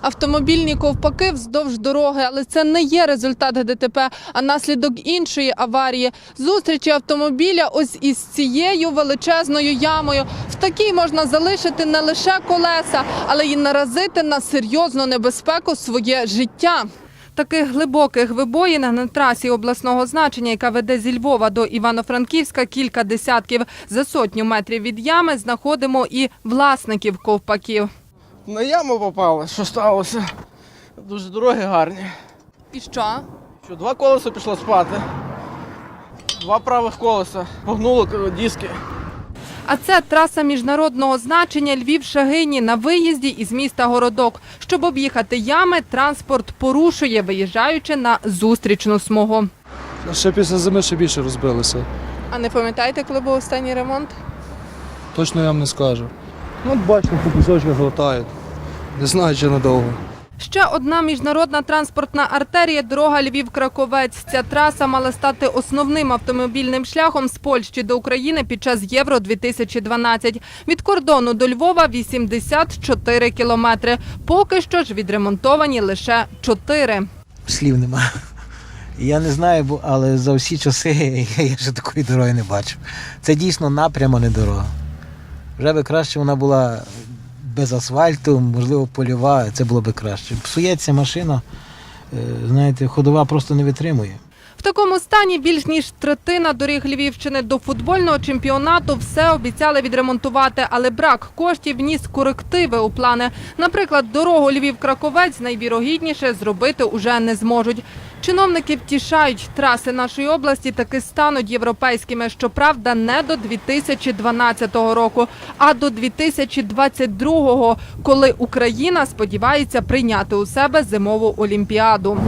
Автомобільні ковпаки вздовж дороги, але це не є результат ДТП, а наслідок іншої аварії. Зустрічі автомобіля ось із цією величезною ямою. В такій можна залишити не лише колеса, але й наразити на серйозну небезпеку своє життя. Таких глибоких вибоїн на трасі обласного значення, яка веде зі Львова до Івано-Франківська, кілька десятків. За сотню метрів від ями знаходимо і власників ковпаків. На яму попали, що сталося? Дуже дороги гарні. І що? Що два колеса пішло спати. Два правих колеса. Погнуло диски. А це траса міжнародного значення Львів-Шагині на виїзді із міста Городок. Щоб об'їхати ями, транспорт порушує, виїжджаючи на зустрічну смугу. Ще після зими ще більше розбилися. А не пам'ятаєте, коли був останній ремонт? Точно я вам не скажу. Ну, бачите, по кусочках глотають. Не знаю, чи надовго. Ще одна міжнародна транспортна артерія дорога Львів-Краковець. Ця траса мала стати основним автомобільним шляхом з Польщі до України під час Євро 2012. Від кордону до Львова 84 кілометри. Поки що ж відремонтовані лише 4. слів нема. Я не знаю, бо- але за всі часи я ще такої дороги не бачив. Це дійсно напрямо не дорога. Вже би краще вона була без асфальту, можливо, польова, це було би краще. Псується машина, е, знаєте, ходова просто не витримує. В такому стані більш ніж третина доріг Львівщини до футбольного чемпіонату все обіцяли відремонтувати, але брак коштів вніс корективи у плани. Наприклад, дорогу Львів-Краковець найвірогідніше зробити уже не зможуть. Чиновники втішають, траси нашої області таки стануть європейськими, щоправда, не до 2012 року, а до 2022, коли Україна сподівається прийняти у себе зимову олімпіаду.